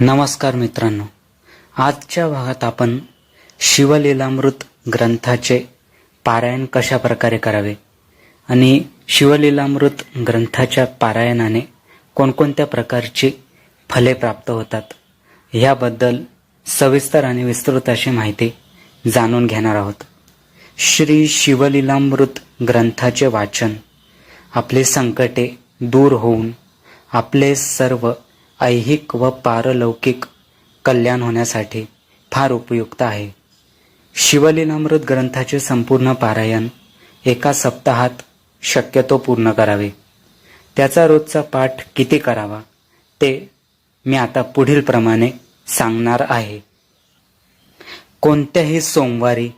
नमस्कार मित्रांनो. आजच्या भागात आपण शिवलीलामृत ग्रंथाचे पारायण कशा प्रकारे करावे आणि शिवलीलामृत ग्रंथाच्या पारायणाने कोणकोणत्या प्रकारची फले प्राप्त होतात याबद्दल सविस्तर आणि विस्तृत अशी माहिती जाणून घेणार आहोत. श्री शिवलीलामृत ग्रंथाचे वाचन आपले संकटे दूर होऊन आपले सर्व ऐहिक व पारलौकिक कल्याण होण्यासाठी फार उपयुक्त आहे. शिवलीलामृत ग्रंथाचे संपूर्ण पारायण एका सप्ताहात शक्यतो पूर्ण करावे. त्याचा रोजचा पाठ किती करावा ते मी आता पुढील प्रमाणे सांगणार आहे. कोणत्याही सोमवारी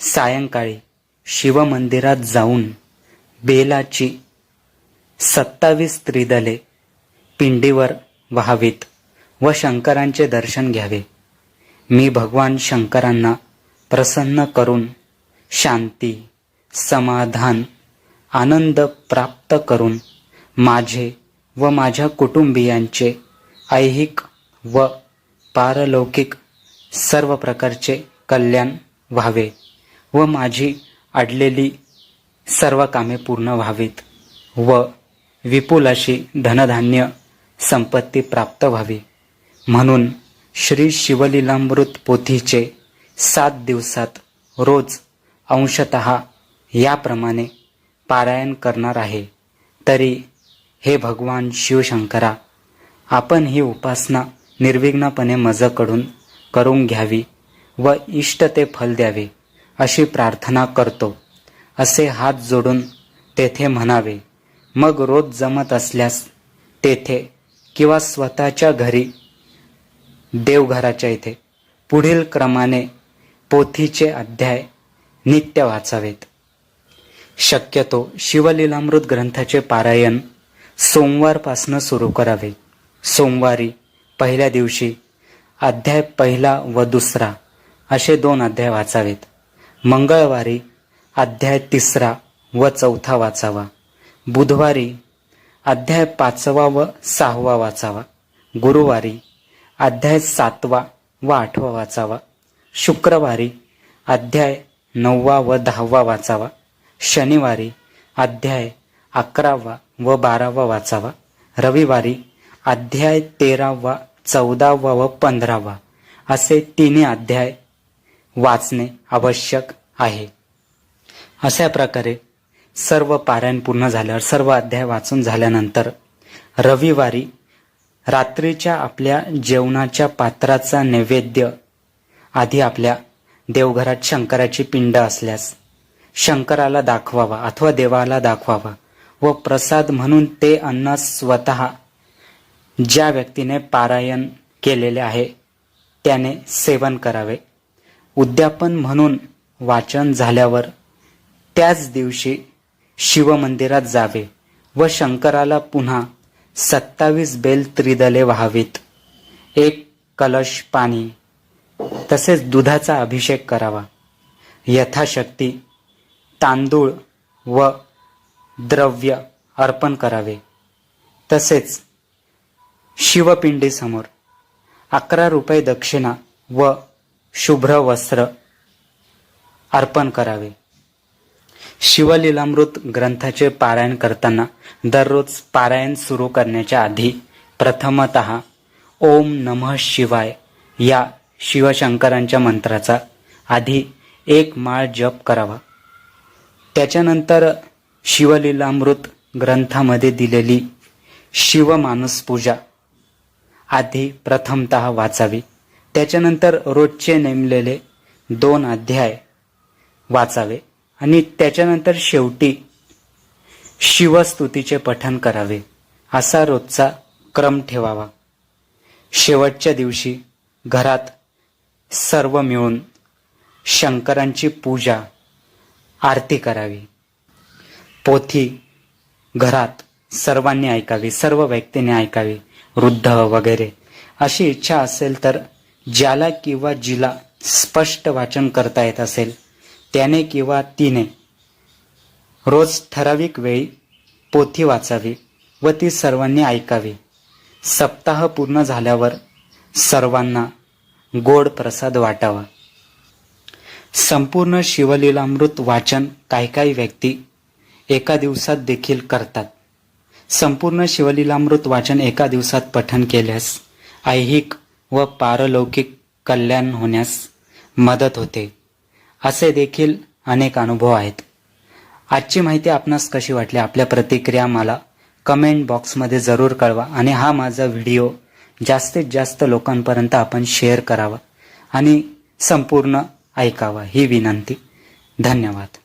सायंकाळी शिवमंदिरात जाऊन बेलाची सत्तावीस त्रिदले पिंडीवर व्हावीत व शंकरांचे दर्शन घ्यावे. मी भगवान शंकरांना प्रसन्न करून शांती समाधान आनंद प्राप्त करून माझे व माझ्या कुटुंबियांचे ऐहिक व पारलौकिक सर्व प्रकारचे कल्याण व्हावे व माझी अडलेली सर्व कामे पूर्ण व्हावीत व विपुल अशी धनधान्य संपत्ती प्राप्त व्हावी. म्हणून श्री शिवलीलामृत पोथीचे सात दिवसात रोज अंशत याप्रमाणे पारायण करणार आहे. तरी हे भगवान शिवशंकरा आपण ही उपासना निर्विघ्नपणे मजकडून करून घ्यावी व इष्ट ते फल द्यावे अशी प्रार्थना करतो. असे हात जोडून तेथे म्हणावे मग रोज जमत असल्यास तेथे किंवा स्वतःच्या घरी देवघराच्या इथे पुढील क्रमाने पोथीचे अध्याय नित्य वाचावेत. शक्यतो शिवलीलामृत ग्रंथाचे पारायण सोमवारपासनं सुरू करावे. सोमवारी पहिल्या दिवशी अध्याय पहिला व दुसरा असे दोन अध्याय वाचावेत. मंगळवारी अध्याय तिसरा व चौथा वाचावा. बुधवारी अध्याय पाचवा व सहावा वाचावा. गुरुवारी अध्याय सातवा व आठवा वाचावा. शुक्रवारी अध्याय नववा व दहावा वाचावा. शनिवारी अध्याय अकरावा व बारावा वाचावा. रविवारी अध्याय तेरावा चौदावा व पंधरावा असे तिन्ही अध्याय वाचणे आवश्यक आहे. अशा प्रकारे सर्व पारायण पूर्ण झाल्यावर सर्व अध्याय वाचून झाल्यानंतर रविवारी रात्रीच्या आपल्या जेवणाच्या पात्राचा नैवेद्य आधी आपल्या देवघरात शंकराची पिंड असल्यास शंकराला दाखवावा अथवा देवाला दाखवावा व प्रसाद म्हणून ते अन्न स्वतः ज्या व्यक्तीने पारायण केलेले आहे त्याने सेवन करावे. उद्यापन म्हणून वाचन झाल्यावर त्याच दिवशी शिवमंदिरात जावे व शंकराला पुन्हा सत्तावीस बेल त्रिदले व्हावीत. एक कलश पाणी तसेच दुधाचा अभिषेक करावा. यथाशक्ती तांदूळ व द्रव्य अर्पण करावे. तसेच शिवपिंडीसमोर अकरा रुपये दक्षिणा व शुभ्र वस्त्र अर्पण करावे. शिवलीलामृत ग्रंथाचे पारायण करताना दररोज पारायण सुरू करण्याच्या आधी प्रथमत ओम नमः शिवाय या शिवशंकरांच्या मंत्राचा आधी एक माळ जप करावा. त्याच्यानंतर शिवलीलामृत ग्रंथामध्ये दिलेली शिवमानस पूजा आधी प्रथमत वाचावी. त्याच्यानंतर रोजचे नेमलेले दोन अध्याय वाचावे. आणि त्याच्यानंतर शेवटी शिवस्तुतीचे पठन करावे असा रोजचा क्रम ठेवावा. शेवटच्या दिवशी घरात सर्व मिळून शंकरांची पूजा आरती करावी. पोथी घरात सर्वांनी ऐकावी सर्व व्यक्तींनी ऐकावी वृद्ध वगैरे. अशी इच्छा असेल तर ज्याला किंवा जिला स्पष्ट वाचन करता येत असेल त्याने किंवा तिने. रोज ठराविक वेळी पोथी वाचावी व ती सर्वांनी ऐकावी. सप्ताह पूर्ण झाल्यावर सर्वांना गोड प्रसाद वाटावा. संपूर्ण शिवलीलामृत वाचन काही काही व्यक्ती एका दिवसात देखील करतात. संपूर्ण शिवलीलामृत वाचन एका दिवसात पठन केल्यास ऐहिक व पारलौकिक कल्याण होण्यास मदत होते. असे देखील अनेक अनुभव आहेत. आजची माहिती आपणास कशी वाटली? आपल्या प्रतिक्रिया मला कमेंट बॉक्समध्ये जरूर कळवा आणि हा माझा व्हिडिओ जास्तीत जास्त लोकांपर्यंत आपण शेअर करावा आणि संपूर्ण ऐकावा ही विनंती. धन्यवाद.